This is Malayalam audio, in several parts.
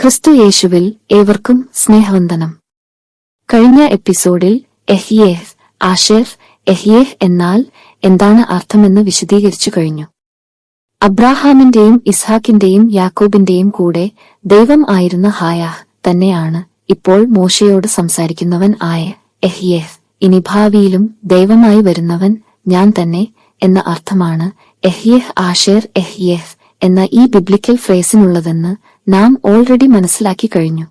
ക്രിസ്തു യേശുവിൽ ഏവർക്കും സ്നേഹവന്ദനം. കഴിഞ്ഞ എപ്പിസോഡിൽ എഹ്യേഹ് ആഷേഫ് എഹ്യേഹ് എന്നാൽ എന്താണ് അർത്ഥമെന്ന് വിശദീകരിച്ചു കഴിഞ്ഞു. അബ്രാഹാമിന്റെയും ഇസ്ഹാക്കിന്റെയും യാക്കോബിന്റെയും കൂടെ ദൈവം ആയിരുന്ന ഹായാഹ് തന്നെയാണ് ഇപ്പോൾ മോശയോട് സംസാരിക്കുന്നവൻ ആയ എഹ്യേഹ്. ഇനി ഭാവിയിലും ദൈവമായി വരുന്നവൻ ഞാൻ തന്നെ എന്ന അർത്ഥമാണ് എഹ്യേഹ് ആഷേർ എഹ്യേഹ് എന്ന ഈ ബിബ്ലിക്കൽ ഫ്രേസിനുള്ളതെന്ന് നാം ഓൾറെഡി മനസ്സിലാക്കി കഴിഞ്ഞു.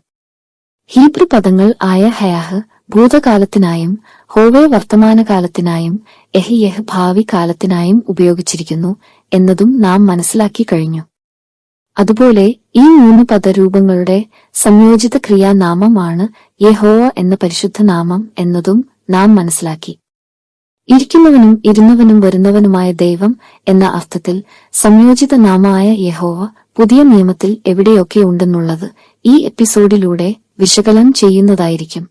ഹീബ്രു പദങ്ങൾ ആയ ഹയാഹ് ഭൂതകാലത്തിനായും ഹോവേ വർത്തമാനകാലത്തിനായും എഹിയഹ് ഭാവി കാലത്തിനായും ഉപയോഗിച്ചിരിക്കുന്നു എന്നതും നാം മനസ്സിലാക്കി കഴിഞ്ഞു. അതുപോലെ ഈ മൂന്ന് പദരൂപങ്ങളുടെ സംയോജിത ക്രിയാനാമമാണ് യഹോവ എന്ന പരിശുദ്ധ നാമം എന്നതും നാം മനസ്സിലാക്കി. ഇരിക്കുന്നവനും ഇരുന്നവനും വരുന്നവനുമായ ദൈവം എന്ന അർത്ഥത്തിൽ സംയോജിത നാമമായ യഹോവ പുതിയ നിയമത്തിൽ എവിടെയൊക്കെ ഉണ്ടെന്നുള്ളത് ഈ എപ്പിസോഡിലൂടെ വിശകലനം ചെയ്യുന്നതായിരിക്കും.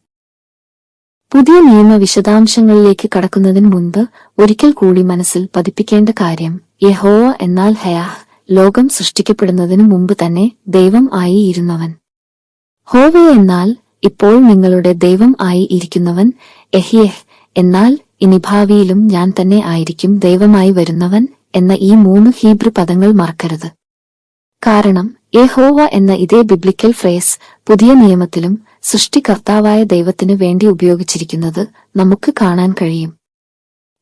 പുതിയ നിയമ വിശദാംശങ്ങളിലേക്ക് കടക്കുന്നതിന് മുൻപ് ഒരിക്കൽ കൂടി മനസ്സിൽ പതിപ്പിക്കേണ്ട കാര്യം യഹോവ എന്നാൽ ഹയാഹ് ലോകം സൃഷ്ടിക്കപ്പെടുന്നതിനു മുമ്പ് തന്നെ ദൈവം ആയി ഇരുന്നവൻ ഹോവ എന്നാൽ ഇപ്പോൾ നിങ്ങളുടെ ദൈവം ആയി ഇരിക്കുന്നവൻ എഹിയഹ് എന്നാൽ ഇനി ഭാവിയിലും ഞാൻ തന്നെ ആയിരിക്കും ദൈവമായി വരുന്നവൻ എന്ന ഈ മൂന്ന് ഹീബ്രു പദങ്ങൾ മറക്കരുത്. കാരണം യഹോവ എന്ന ഇതേ ബിബ്ലിക്കൽ ഫ്രേസ് പുതിയ നിയമത്തിലും സൃഷ്ടികർത്താവായ ദൈവത്തിനു വേണ്ടി ഉപയോഗിച്ചിരിക്കുന്നത് നമുക്ക് കാണാൻ കഴിയും.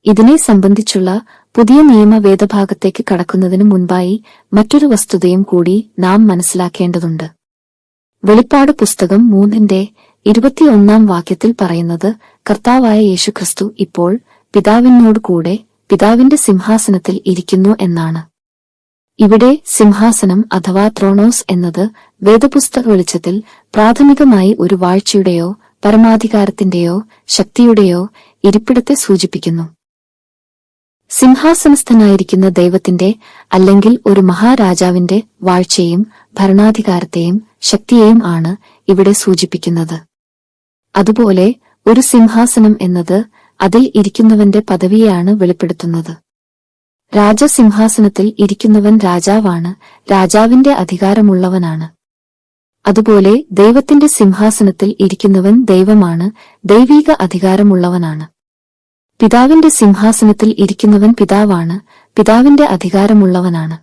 ഇതിനെ സംബന്ധിച്ചുള്ള പുതിയ നിയമ വേദഭാഗത്തേക്ക് കടക്കുന്നതിനു മുൻപായി മറ്റൊരു വസ്തുതയും കൂടി നാം മനസ്സിലാക്കേണ്ടതുണ്ട്. വെളിപ്പാട് പുസ്തകം മൂന്നിന്റെ ഇരുപത്തിയൊന്നാം വാക്യത്തിൽ പറയുന്നത് കർത്താവായ യേശുക്രിസ്തു ഇപ്പോൾ പിതാവിനോട് കൂടെ പിതാവിന്റെ സിംഹാസനത്തിൽ ഇരിക്കുന്നു എന്നാണ്. ഇവിടെ സിംഹാസനം അഥവാ ത്രോണോസ് എന്നത് വേദപുസ്തക വെളിച്ചത്തിൽ പ്രാഥമികമായി ഒരു വാഴ്ചയുടെയോ പരമാധികാരത്തിന്റെയോ ശക്തിയുടെയോ ഇരിപ്പിടത്തെ സൂചിപ്പിക്കുന്നു. സിംഹാസനസ്ഥനായിരിക്കുന്ന ദൈവത്തിന്റെ അല്ലെങ്കിൽ ഒരു മഹാരാജാവിന്റെ വാഴ്ചയും ഭരണാധികാരത്തെയും ശക്തിയെയും ആണ് ഇവിടെ സൂചിപ്പിക്കുന്നത്. അതുപോലെ ഒരു സിംഹാസനം എന്നത് അതിൽ ഇരിക്കുന്നവന്റെ പദവിയെയാണ് വെളിപ്പെടുത്തുന്നത്. രാജസിംഹാസനത്തിൽ ഇരിക്കുന്നവൻ രാജാവാണ് രാജാവിന്റെ അധികാരമുള്ളവനാണ്. അതുപോലെ ദൈവത്തിന്റെ സിംഹാസനത്തിൽ ഇരിക്കുന്നവൻ ദൈവമാണ് ദൈവീക അധികാരമുള്ളവനാണ്. പിതാവിന്റെ സിംഹാസനത്തിൽ ഇരിക്കുന്നവൻ പിതാവാണ് പിതാവിന്റെ അധികാരമുള്ളവനാണ്.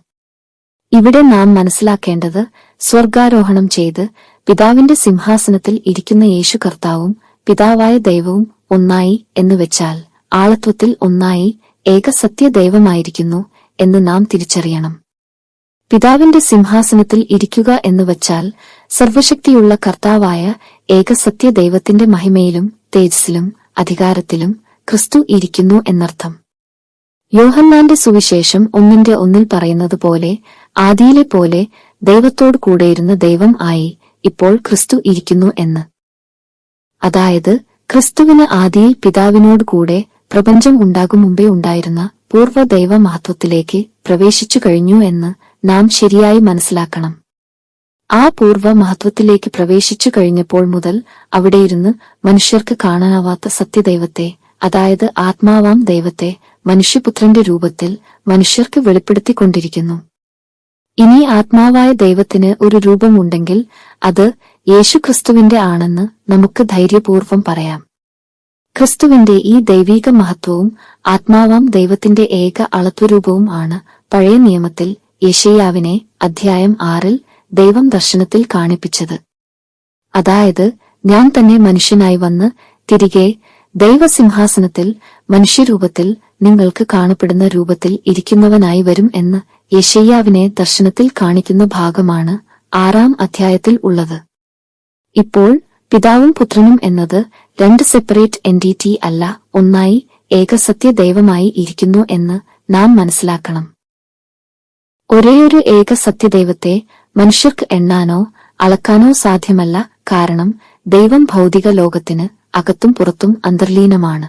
ഇവിടെ നാം മനസ്സിലാക്കേണ്ടത് സ്വർഗാരോഹണം ചെയ്ത് പിതാവിന്റെ സിംഹാസനത്തിൽ ഇരിക്കുന്ന യേശു കർത്താവും പിതാവായ ദൈവവും ഒന്നായി എന്ന് വെച്ചാൽ ആളത്വത്തിൽ ഒന്നായി ഏകസത്യ ദൈവമായിരിക്കുന്നു എന്ന് നാം തിരിച്ചറിയണം. പിതാവിന്റെ സിംഹാസനത്തിൽ ഇരിക്കുക എന്ന് എന്നുവച്ചാൽ സർവശക്തിയുള്ള കർത്താവായ ഏകസത്യ ദൈവത്തിന്റെ മഹിമയിലും തേജസ്സിലും അധികാരത്തിലും ക്രിസ്തു ഇരിക്കുന്നു എന്നർത്ഥം. യോഹന്നാന്റെ സുവിശേഷം ഒന്നിന്റെ ഒന്നിൽ പറയുന്നത് പോലെ ആദിയിലെ പോലെ ദൈവത്തോടു കൂടെയിരുന്ന ദൈവം ആയി ഇപ്പോൾ ക്രിസ്തു ഇരിക്കുന്നു എന്ന്. അതായത് ക്രിസ്തുവിന് ആദിയിൽ പിതാവിനോട് കൂടെ പ്രപഞ്ചം ഉണ്ടാകും മുമ്പേ ഉണ്ടായിരുന്ന പൂർവ ദൈവ മഹത്വത്തിലേക്ക് പ്രവേശിച്ചു കഴിഞ്ഞു എന്ന് നാം ശരിയായി മനസ്സിലാക്കണം. ആ പൂർവ മഹത്വത്തിലേക്ക് പ്രവേശിച്ചു കഴിഞ്ഞപ്പോൾ മുതൽ അവിടെയിരുന്ന് മനുഷ്യർക്ക് കാണാനാവാത്ത സത്യദൈവത്തെ അതായത് ആത്മാവാം ദൈവത്തെ മനുഷ്യപുത്രന്റെ രൂപത്തിൽ മനുഷ്യർക്ക് വെളിപ്പെടുത്തിക്കൊണ്ടിരിക്കുന്നു. ഇനി ആത്മാവായ ദൈവത്തിന് ഒരു രൂപമുണ്ടെങ്കിൽ അത് യേശുക്രിസ്തുവിന്റെ ആണെന്ന് നമുക്ക് ധൈര്യപൂർവം പറയാം. ക്രിസ്തുവിന്റെ ഈ ദൈവീക മഹത്വവും ആത്മാവാം ദൈവത്തിന്റെ ഏക അളത്വരൂപവും ആണ് പഴയ നിയമത്തിൽ യശയ്യാവിനെ അധ്യായം ആറിൽ ദൈവം ദർശനത്തിൽ കാണിപ്പിച്ചത്. അതായത് ഞാൻ തന്നെ മനുഷ്യനായി വന്ന് തിരികെ ദൈവസിംഹാസനത്തിൽ മനുഷ്യരൂപത്തിൽ നിങ്ങൾക്ക് കാണപ്പെടുന്ന രൂപത്തിൽ ഇരിക്കുന്നവനായി വരും എന്ന് യശയ്യാവിനെ ദർശനത്തിൽ കാണിക്കുന്ന ഭാഗമാണ് ആറാം അധ്യായത്തിൽ ഉള്ളത്. ഇപ്പോൾ പിതാവും പുത്രനും എന്നത് രണ്ട് സെപ്പറേറ്റ് എന്റിറ്റി അല്ല ഒന്നായി ഏകസത്യ ദൈവമായി ഇരിക്കുന്നു എന്ന് നാം മനസ്സിലാക്കണം. ഒരേയൊരു ഏകസത്യദൈവത്തെ മനുഷ്യർക്ക് എണ്ണാനോ അളക്കാനോ സാധ്യമല്ല കാരണം ദൈവം ഭൗതിക ലോകത്തിന് അകത്തും പുറത്തും അന്തർലീനമാണ്.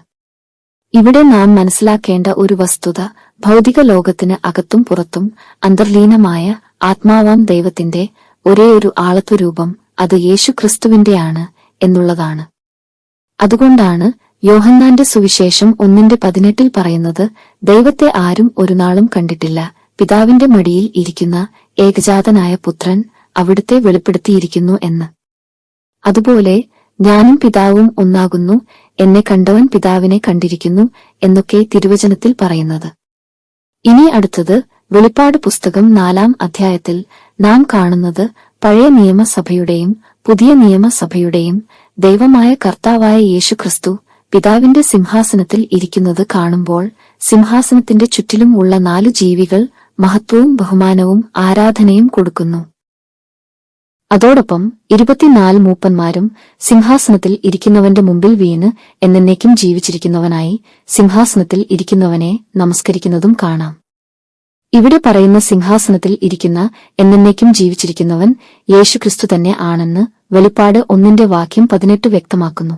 ഇവിടെ നാം മനസ്സിലാക്കേണ്ട ഒരു വസ്തുത ഭൗതിക ലോകത്തിന് അകത്തും പുറത്തും അന്തർലീനമായ ആത്മാവാം ദൈവത്തിന്റെ ഒരേയൊരു ആളത്വരൂപം അത് യേശു ക്രിസ്തുവിന്റെയാണ് എന്നുള്ളതാണ്. അതുകൊണ്ടാണ് യോഹന്നാന്റെ സുവിശേഷം ഒന്നിന്റെ പതിനെട്ടിൽ പറയുന്നത് ദൈവത്തെ ആരും ഒരു നാളും കണ്ടിട്ടില്ല. പിതാവിന്റെ മടിയിൽ ഇരിക്കുന്ന ഏകജാതനായ പുത്രൻ അവിടുത്തെ വെളിപ്പെടുത്തിയിരിക്കുന്നു എന്ന്. അതുപോലെ ഞാനും പിതാവും ഒന്നാകുന്നു എന്നെ കണ്ടവൻ പിതാവിനെ കണ്ടിരിക്കുന്നു എന്നൊക്കെ തിരുവചനത്തിൽ പറയുന്നത്. ഇനി അടുത്തത് വെളിപ്പാട് പുസ്തകം നാലാം അധ്യായത്തിൽ നാം കാണുന്നത് പഴയ നിയമസഭയുടെയും പുതിയ നിയമസഭയുടെയും ദൈവമായ കർത്താവായ യേശുക്രിസ്തു പിതാവിന്റെ സിംഹാസനത്തിൽ ഇരിക്കുന്നത് കാണുമ്പോൾ സിംഹാസനത്തിന്റെ ചുറ്റിലും ഉള്ള നാലു ജീവികൾ മഹത്വവും ബഹുമാനവും ആരാധനയും കൊടുക്കുന്നു. അതോടൊപ്പം ഇരുപത്തിനാല് മൂപ്പന്മാരും സിംഹാസനത്തിൽ ഇരിക്കുന്നവന്റെ മുമ്പിൽ വീണ് എന്നേക്കും ജീവിച്ചിരിക്കുന്നവനായി സിംഹാസനത്തിൽ ഇരിക്കുന്നവനെ നമസ്കരിക്കുന്നതും കാണാം. ഇവിടെ പറയുന്ന സിംഹാസനത്തിൽ ഇരിക്കുന്ന എന്നേക്കും ജീവിച്ചിരിക്കുന്നവൻ യേശുക്രിസ്തു തന്നെ ആണെന്ന് വെളിപ്പാട് ഒന്നിന്റെ വാക്യം പതിനെട്ട് വ്യക്തമാക്കുന്നു.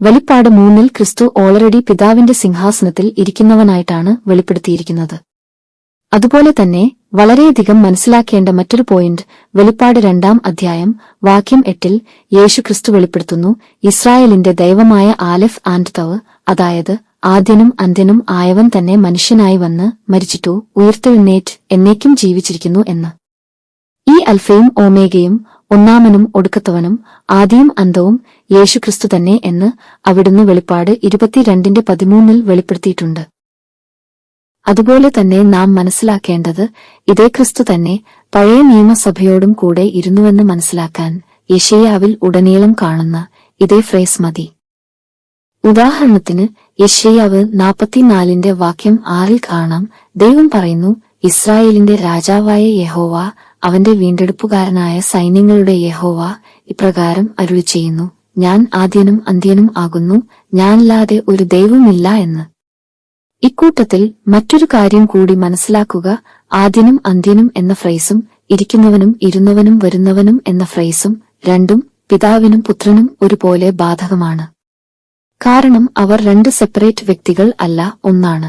വെളിപ്പാട് മൂന്നിൽ ക്രിസ്തു ഓൾറെഡി പിതാവിന്റെ സിംഹാസനത്തിൽ ഇരിക്കുന്നവനായിട്ടാണ് വെളിപ്പെടുത്തിയിരിക്കുന്നത്. അതുപോലെ തന്നെ വളരെയധികം മനസ്സിലാക്കേണ്ട മറ്റൊരു പോയിന്റ് വെളിപ്പാട് രണ്ടാം അധ്യായം വാക്യം എട്ടിൽ യേശുക്രിസ്തു വെളിപ്പെടുത്തുന്നു ഇസ്രായേലിന്റെ ദൈവമായ ആലഫ് ആൻഡ് തവ് അതായത് ആദ്യനും അന്ത്യനും ആയവൻ തന്നെ മനുഷ്യനായി വന്ന് മരിച്ചിട്ടു ഉയർത്തെഴുന്നേറ്റ് എന്നേക്കും ജീവിച്ചിരിക്കുന്നു എന്ന്. ഈ അൽഫയും ഓമേഗയും ഒന്നാമനും ഒടുക്കത്തവനും ആദ്യം അന്തവും യേശുക്രിസ്തു തന്നെ എന്ന് അവിടുന്ന് വെളിപ്പാട് ഇരുപത്തിരണ്ടിന്റെ പതിമൂന്നിൽ വെളിപ്പെടുത്തിയിട്ടുണ്ട്. അതുപോലെ തന്നെ നാം മനസ്സിലാക്കേണ്ടത് ഇതേ ക്രിസ്തു തന്നെ പഴയ നിയമസഭയോടും കൂടെ ഇരുന്നുവെന്ന് മനസ്സിലാക്കാൻ യഷയാവിൽ ഉടനീളം കാണുന്ന ഇതേ ഫ്രേസ് മതി. ഉദാഹരണത്തിന് യഷയാവ് നാൽപ്പത്തിനാലിന്റെ വാക്യം ആറിൽ കാണാം ദൈവം പറയുന്നു ഇസ്രായേലിന്റെ രാജാവായ യഹോവ അവന്റെ വീണ്ടെടുപ്പുകാരനായ സൈന്യങ്ങളുടെ യഹോവ ഇപ്രകാരം അരുളി ചെയ്യുന്നു ഞാൻ ആദ്യനും അന്ത്യനും ആകുന്നു ഞാനല്ലാതെ ഒരു ദൈവമില്ല എന്ന്. ഇക്കൂട്ടത്തിൽ മറ്റൊരു കാര്യം കൂടി മനസ്സിലാക്കുക ആദ്യനും അന്ത്യനും എന്ന ഫ്രൈസും ഇരിക്കുന്നവനും ഇരുന്നവനും വരുന്നവനും എന്ന ഫ്രൈസും രണ്ടും പിതാവിനും പുത്രനും ഒരുപോലെ ബാധകമാണ്. കാരണം അവർ രണ്ട് സെപ്പറേറ്റ് വ്യക്തികൾ അല്ല ഒന്നാണ്.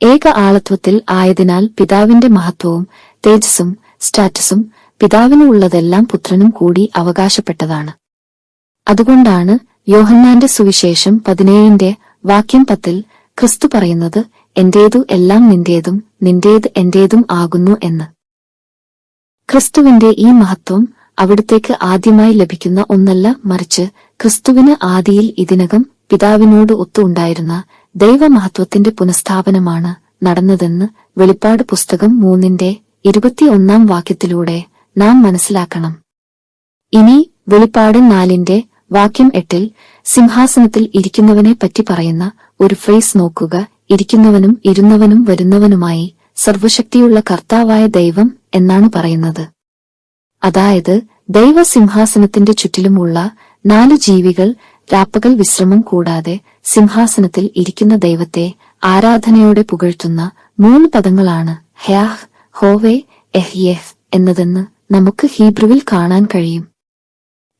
ഏക ആളത്വത്തിൽ ആയതിനാൽ പിതാവിന്റെ മഹത്വവും തേജസ്സും സ്റ്റാറ്റസും പിതാവിനുള്ളതെല്ലാം പുത്രനും കൂടി അവകാശപ്പെട്ടതാണ്. അതുകൊണ്ടാണ് യോഹന്നാന്റെ സുവിശേഷം പതിനേഴിന്റെ വാക്യം പത്തിൽ ക്രിസ്തു പറയുന്നത് എന്റേതു എല്ലാം നിന്റേതും നിന്റേത് എന്റേതും ആകുന്നു എന്ന്. ക്രിസ്തുവിന്റെ ഈ മഹത്വം അവിടത്തേക്ക് ആദ്യമായി ലഭിക്കുന്ന ഒന്നല്ല മറിച്ച് ക്രിസ്തുവിന് ആദിയിൽ ഇതിനകം പിതാവിനോട് ഒത്തുണ്ടായിരുന്ന ദൈവമഹത്വത്തിന്റെ പുനഃസ്ഥാപനമാണ് നടന്നതെന്ന് വെളിപ്പാട് പുസ്തകം മൂന്നിന്റെ ഇരുപത്തിയൊന്നാം വാക്യത്തിലൂടെ നാം മനസ്സിലാക്കണം. ഇനി വെളിപ്പാട് നാലിന്റെ വാക്യം എട്ടിൽ സിംഹാസനത്തിൽ ഇരിക്കുന്നവനെ പറ്റി പറയുന്ന ഒരു ഫ്രേസ് നോക്കുക. ഇരിക്കുന്നവനും ഇരുന്നവനും വരുന്നവനുമായി സർവശക്തിയുള്ള കർത്താവായ ദൈവം എന്നാണ് പറയുന്നത്. അതായത് ദൈവസിംഹാസനത്തിന്റെ ചുറ്റിലുമുള്ള നാല് ജീവികൾ രാപ്പകൽ വിശ്രമം കൂടാതെ സിംഹാസനത്തിൽ ഇരിക്കുന്ന ദൈവത്തെ ആരാധനയോടെ പുകഴ്ത്തുന്ന മൂന്ന് പദങ്ങളാണ് ഹ്യാഹ് ഹോവേ എഹ്യേഹ് എന്നതെന്ന് നമുക്ക് ഹീബ്രുവിൽ കാണാൻ കഴിയും.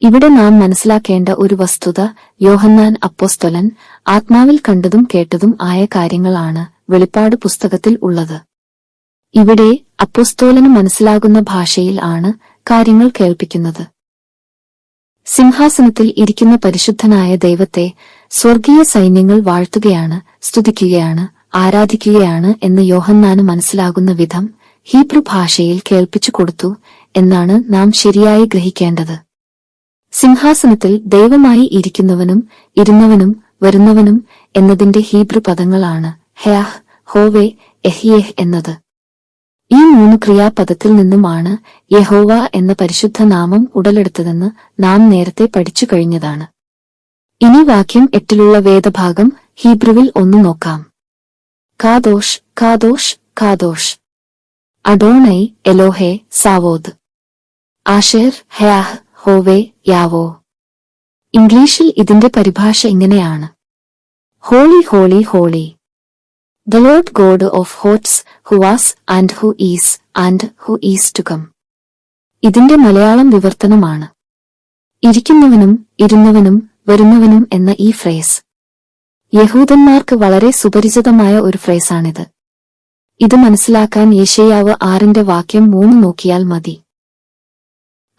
ഇവിടെ നാം മനസ്സിലാക്കേണ്ട ഒരു വസ്തുത യോഹന്നാൻ അപ്പോസ്തലൻ ആത്മാവിൽ കണ്ടതും കേട്ടതും ആയ കാര്യങ്ങളാണ് വെളിപ്പാട് പുസ്തകത്തിൽ ഉള്ളത്. ഇവിടെ അപ്പോസ്തോലന് മനസ്സിലാകുന്ന ഭാഷയിൽ ആണ് കാര്യങ്ങൾ കേൾപ്പിക്കുന്നത്. സിംഹാസനത്തിൽ ഇരിക്കുന്ന പരിശുദ്ധനായ ദൈവത്തെ സ്വർഗീയ സൈന്യങ്ങൾ വാഴ്ത്തുകയാണ് സ്തുതിക്കുകയാണ് ആരാധിക്കുകയാണ് എന്ന് യോഹന്നാന് മനസ്സിലാകുന്ന വിധം ഹീബ്രു ഭാഷയിൽ കേൾപ്പിച്ചു കൊടുത്തു എന്നാണ് നാം ശരിയായി ഗ്രഹിക്കേണ്ടത്. സിംഹാസനത്തിൽ ദൈവമായി ഇരിക്കുന്നവനും ഇരുന്നവനും വരുന്നവനും എന്നതിന്റെ ഹീബ്രു പദങ്ങളാണ് ഹ്യാഹ് ഹോവേ എഹിയേഹ് എന്നത്. ഈ മൂന്ന് ക്രിയാപദത്തിൽ നിന്നുമാണ് യഹോവ എന്ന പരിശുദ്ധ നാമം ഉടലെടുത്തതെന്ന് നാം നേരത്തെ പഠിച്ചു കഴിഞ്ഞതാണ്. ഇനി വാക്യം എട്ടിലുള്ള വേദഭാഗം ഹീബ്രുവിൽ ഒന്നു നോക്കാം. കാദോഷ് കാദോഷ് കാദോഷ്. അഡോണൈ എലോഹെ സാവോദ്. ആഷേർ ഹയാഹ് ഹോവേ യാവോ. ഇംഗ്ലീഷിൽ ഇതിന്റെ പരിഭാഷ ഇങ്ങനെയാണ്. Holy holy holy. The lord god of hosts who was and who is and who is to come. ഇതിന്റെ മലയാളം വിവർത്തനമാണ്. ഇരിക്കുന്നവനും ഇരുന്നവനും വരുന്നവനും എന്ന ഈ ഫ്രേസ്. യഹൂദന്മാർക്ക് വളരെ സുപരിചിതമായ ഒരു ഫ്രേസാണിത്. ഇത് മനസ്സിലാക്കാൻ യേശയാവ് ആറിന്റെ വാക്യം മൂന്ന് നോക്കിയാൽ മതി.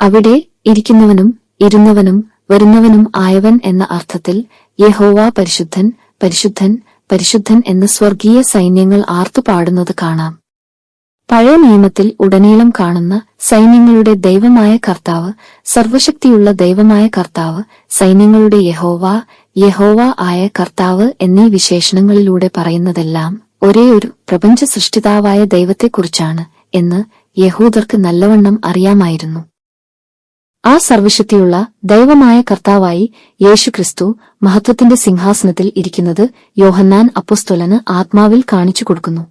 അവിടെ ഇരിക്കുന്നവനും ഇരുന്നവനും വരുന്നവനും ആയവൻ എന്ന അർത്ഥത്തിൽ യഹോവ പരിശുദ്ധൻ പരിശുദ്ധൻ പരിശുദ്ധൻ എന്ന് സ്വർഗീയ സൈന്യങ്ങൾ ആർത്തുപാടുന്നത് കാണാം. പഴയ നിയമത്തിൽ ഉടനീളം കാണുന്ന സൈന്യങ്ങളുടെ ദൈവമായ കർത്താവ് സർവശക്തിയുള്ള ദൈവമായ കർത്താവ് സൈന്യങ്ങളുടെ യഹോവ യഹോവ ആയ കർത്താവ് എന്നീ വിശേഷണങ്ങളിലൂടെ പറയുന്നതെല്ലാം ഒരേയൊരു പ്രപഞ്ച സൃഷ്ടിതാവായ ദൈവത്തെക്കുറിച്ചാണ് എന്ന് യഹൂദർക്ക് നല്ലവണ്ണം അറിയാമായിരുന്നു. ആ സർവശക്തിയുള്ള ദൈവമായ കർത്താവായി യേശുക്രിസ്തു മഹത്വത്തിന്റെ സിംഹാസനത്തിൽ ഇരിക്കുന്നത് യോഹന്നാൻ അപ്പൊസ്തൊലന് ആത്മാവിൽ കാണിച്ചു കൊടുക്കുന്നു.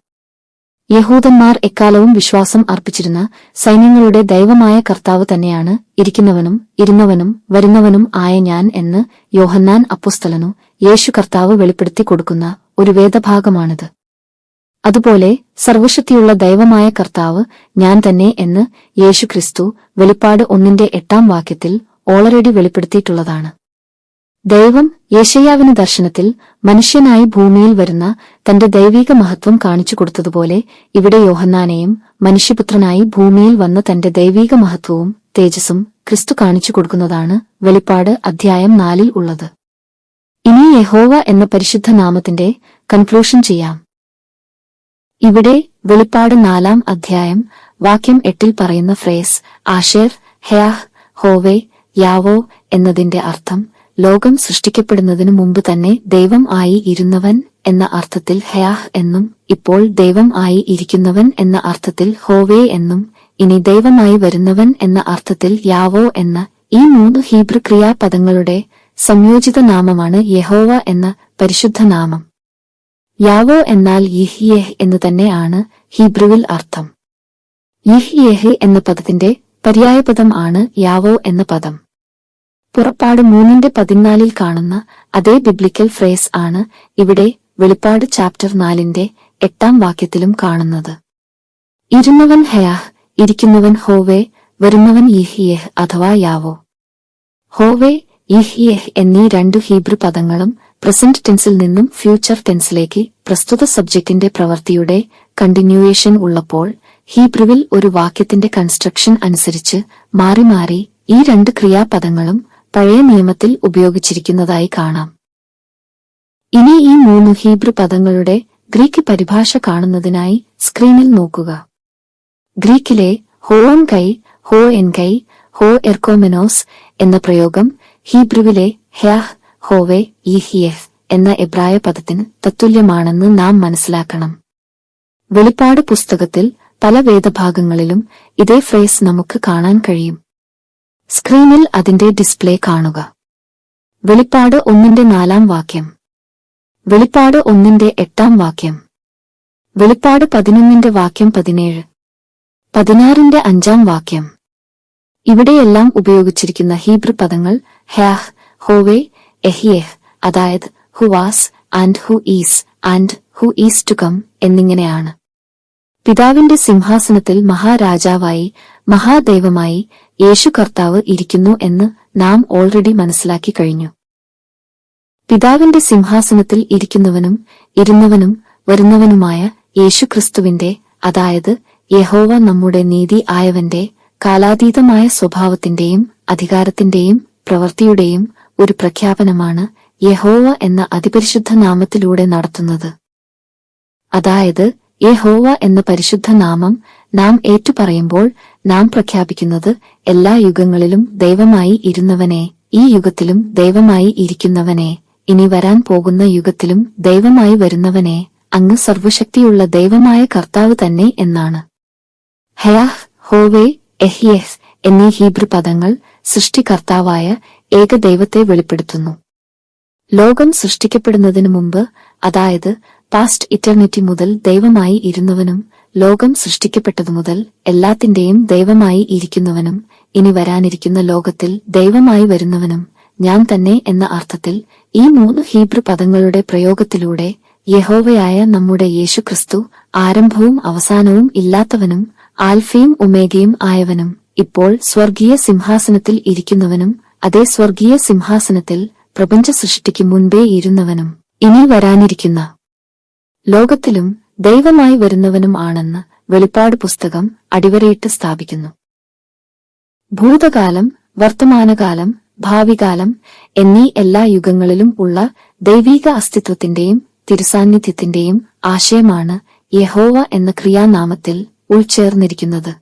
യഹൂദന്മാർ എക്കാലവും വിശ്വാസം അർപ്പിച്ചിരുന്ന സൈന്യങ്ങളുടെ ദൈവമായ കർത്താവ് തന്നെയാണ് ഇരിക്കുന്നവനും ഇരുന്നവനും വരുന്നവനും ആയ ഞാൻ എന്ന് യോഹന്നാൻ അപ്പൊസ്തലനു യേശു കർത്താവ് വെളിപ്പെടുത്തി കൊടുക്കുന്ന ഒരു വേദഭാഗമാണിത്. അതുപോലെ സർവശക്തിയുള്ള ദൈവമായ കർത്താവ് ഞാൻ തന്നെ എന്ന് യേശുക്രിസ്തു വെളിപ്പാട് ഒന്നിന്റെ എട്ടാം വാക്യത്തിൽ ഓൾറെഡി വെളിപ്പെടുത്തിയിട്ടുള്ളതാണ്. ദൈവം യേശയ്യാവിന് ദർശനത്തിൽ മനുഷ്യനായി ഭൂമിയിൽ വരുന്ന തന്റെ ദൈവിക മഹത്വം കാണിച്ചു കൊടുത്തതുപോലെ ഇവിടെ യോഹന്നാനെയും മനുഷ്യപുത്രനായി ഭൂമിയിൽ വന്ന തന്റെ ദൈവിക മഹത്വവും തേജസ്സും ക്രിസ്തു കാണിച്ചു കൊടുക്കുന്നതാണ് വെളിപ്പാട് അധ്യായം നാലിൽ ഉള്ളത്. ഇനി യഹോവ എന്ന പരിശുദ്ധ നാമത്തിന്റെ കൺക്ലൂഷൻ ചെയ്യാം. ഇവിടെ വെളിപ്പാട് നാലാം അധ്യായം വാക്യം എട്ടിൽ പറയുന്ന ഫ്രേസ് ആഷേർ ഹയാഹ് ഹോവേ യാവോ എന്നതിന്റെ അർത്ഥം ലോകം സൃഷ്ടിക്കപ്പെടുന്നതിനു മുമ്പ് തന്നെ ദൈവം ആയി ഇരുന്നവൻ എന്ന അർത്ഥത്തിൽ ഹയാഹ് എന്നും ഇപ്പോൾ ദൈവം ആയി ഇരിക്കുന്നവൻ എന്ന അർത്ഥത്തിൽ ഹോവേ എന്നും ഇനി ദൈവമായി വരുന്നവൻ എന്ന അർത്ഥത്തിൽ യാവോ എന്ന ഈ മൂന്ന് ഹീബ്രു ക്രിയാപദങ്ങളുടെ സംയോജിത നാമമാണ് യഹോവ എന്ന പരിശുദ്ധ നാമം. യാവോ എന്നാൽ യിഹിയേഹ് എന്ന് തന്നെയാണ് ഹീബ്രുവിൽ അർത്ഥം. യിഹിയേഹ് എന്ന പദത്തിന്റെ പര്യായപദം ആണ് യാവോ എന്ന പദം. പുറപ്പാട് മൂന്നിന്റെ പതിനാലിൽ കാണുന്ന അതേ ബിബ്ലിക്കൽ ഫ്രേസ് ആണ് ഇവിടെ വെളിപ്പാട് ചാപ്റ്റർ നാലിന്റെ എട്ടാം വാക്യത്തിലും കാണുന്നത്. ഇരുന്നവൻ ഹയാഹ് ഇരിക്കുന്നവൻ ഹോവേ വരുന്നവൻ യിഹിയേഹ് അഥവാ യാവോ. ഹോവേ യിഹിയേഹ് എന്നീ രണ്ടു ഹീബ്രു പദങ്ങളും പ്രസന്റ് ടെൻസിൽ നിന്നും ഫ്യൂച്ചർ ടെൻസിലേക്ക് പ്രസ്തുത സബ്ജക്റ്റിന്റെ പ്രവൃത്തിയുടെ കണ്ടിന്യൂവേഷൻ ഉള്ളപ്പോൾ ഹീബ്രുവിൽ ഒരു വാക്യത്തിന്റെ കൺസ്ട്രക്ഷൻ അനുസരിച്ച് മാറി മാറി ഈ രണ്ട് ക്രിയാപദങ്ങളും പഴയ നിയമത്തിൽ ഉപയോഗിച്ചിരിക്കുന്നതായി കാണാം. ഇനി ഈ മൂന്ന് ഹീബ്രു പദങ്ങളുടെ ഗ്രീക്ക് പരിഭാഷ കാണുന്നതിനായി സ്ക്രീനിൽ നോക്കുക. ഗ്രീക്കിലെ ഹോൺ കൈ ഹോ എൻ കൈ ഹോ എർക്കോമെനോസ് എന്ന പ്രയോഗം ഹീബ്രുവിലെ ഹ്യാഹ് ഹോവെ ഈഹിയഹ് എന്ന എബ്രായ പദത്തിന് തത്തുല്യമാണെന്ന് നാം മനസ്സിലാക്കണം. വെളിപ്പാട് പുസ്തകത്തിൽ പല വേദഭാഗങ്ങളിലും ഇതേ ഫ്രേസ് നമുക്ക് കാണാൻ കഴിയും. സ്ക്രീനിൽ അതിന്റെ ഡിസ്പ്ലേ കാണുക. വെളിപ്പാട് ഒന്നിന്റെ നാലാം വാക്യം. വെളിപ്പാട് ഒന്നിന്റെ എട്ടാം വാക്യം. വെളിപ്പാട് പതിനൊന്നിന്റെ വാക്യം പതിനേഴ്. പതിനാറിന്റെ അഞ്ചാം വാക്യം. ഇവിടെയെല്ലാം ഉപയോഗിച്ചിരിക്കുന്ന ഹീബ്രു പദങ്ങൾ ഹാഹ് ഹോവേ എഹിയേഹ് അതായത് who was and who is and who is to come എന്നിങ്ങനെയാണ്. പിതാവിന്റെ സിംഹാസനത്തിൽ മഹാരാജാവായി മഹാദൈവമായി യേശു കർത്താവ് ഇരിക്കുന്നു എന്ന് നാം ഓൾറെഡി മനസ്സിലാക്കി കഴിഞ്ഞു. പിതാവിന്റെ സിംഹാസനത്തിൽ ഇരിക്കുന്നവനും ഇരുന്നവനും വരുന്നവനുമായ യേശുക്രിസ്തുവിന്റെ അതായത് യഹോവ നമ്മുടെ നീതി ആയവന്റെ കാലാതീതമായ സ്വഭാവത്തിന്റെയും അധികാരത്തിന്റെയും പ്രവൃത്തിയുടെയും ഒരു പ്രഖ്യാപനമാണ് യഹോവ എന്ന അതിപരിശുദ്ധ നാമത്തിലൂടെ നടത്തുന്നത്. അതായത് യഹോവ എന്ന പരിശുദ്ധ നാമം നാം ഏറ്റുപറയുമ്പോൾ നാം പ്രഖ്യാപിക്കുന്നത് എല്ലാ യുഗങ്ങളിലും ദൈവമായി ഇരുന്നവനെ ഈ യുഗത്തിലും ദൈവമായി ഇരിക്കുന്നവനെ ഇനി വരാൻ പോകുന്ന യുഗത്തിലും ദൈവമായി വരുന്നവനെ അങ്ങ് സർവശക്തിയുള്ള ദൈവമായ കർത്താവ് തന്നെ എന്നാണ്. ഹയാഹ് ഹോവേ എഹിയസ് എന്നീ ഹീബ്രു പദങ്ങൾ സൃഷ്ടികർത്താവായ ഏകദൈവത്തെ വെളിപ്പെടുത്തുന്നു. ലോകം സൃഷ്ടിക്കപ്പെടുന്നതിനു മുമ്പ് അതായത് പാസ്റ്റ് ഇറ്റർണിറ്റി മുതൽ ദൈവമായി ഇരുന്നവനും ലോകം സൃഷ്ടിക്കപ്പെട്ടതു മുതൽ എല്ലാത്തിന്റെയും ദൈവമായി ഇരിക്കുന്നവനും ഇനി വരാനിരിക്കുന്ന ലോകത്തിൽ ദൈവമായി വരുന്നവനും ഞാൻ തന്നെ എന്ന അർത്ഥത്തിൽ ഈ മൂന്ന് ഹീബ്രു പദങ്ങളുടെ പ്രയോഗത്തിലൂടെ യഹോവയായ നമ്മുടെ യേശുക്രിസ്തു ആരംഭവും അവസാനവും ഇല്ലാത്തവനും ആൽഫയും ഉമേഗയും ആയവനും ഇപ്പോൾ സ്വർഗീയ സിംഹാസനത്തിൽ ഇരിക്കുന്നവനും അതേ സ്വർഗീയ സിംഹാസനത്തിൽ പ്രപഞ്ച സൃഷ്ടിക്ക് മുൻപേ ഇരുന്നവനും ഇനി വരാനിരിക്കുന്ന ലോകത്തിലും ദൈവമായി വരുന്നവനും ആണെന്ന് വെളിപ്പാട് പുസ്തകം അടിവരയിട്ട് സ്ഥാപിക്കുന്നു. ഭൂതകാലം വർത്തമാനകാലം ഭാവികാലം എന്നീ എല്ലാ യുഗങ്ങളിലും ഉള്ള ദൈവീക അസ്തിത്വത്തിന്റെയും തിരുസാന്നിധ്യത്തിന്റെയും ആശയമാണ് യഹോവ എന്ന ക്രിയാനാമത്തിൽ ഉൾച്ചേർന്നിരിക്കുന്നത്.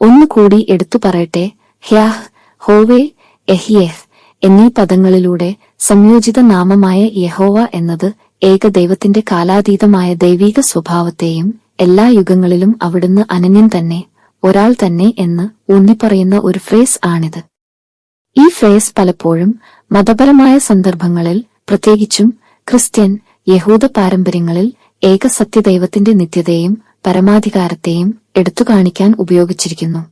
ഒന്നുകൂടി എടുത്തു പറയട്ടെ. ഹ്യാഹ് ഹോവേ എഹിയേഹ് എന്നീ പദങ്ങളിലൂടെ സംയോജിത നാമമായ യഹോവ എന്നത് ഏകദൈവത്തിന്റെ കാലാതീതമായ ദൈവീക സ്വഭാവത്തെയും എല്ലാ യുഗങ്ങളിലും അവിടുന്ന് അനന്യൻ തന്നെ ഒരാൾ തന്നെ എന്ന് ഊന്നിപ്പറയുന്ന ഒരു ഫ്രേസ് ആണിത്. ഈ ഫ്രേസ് പലപ്പോഴും മതപരമായ സന്ദർഭങ്ങളിൽ പ്രത്യേകിച്ചും ക്രിസ്ത്യൻ യഹൂദ പാരമ്പര്യങ്ങളിൽ ഏകസത്യദൈവത്തിന്റെ നിത്യതയും പരമാധികാരത്തെയും എടുത്തുകാണിക്കാൻ ഉപയോഗിച്ചിരിക്കുന്നു.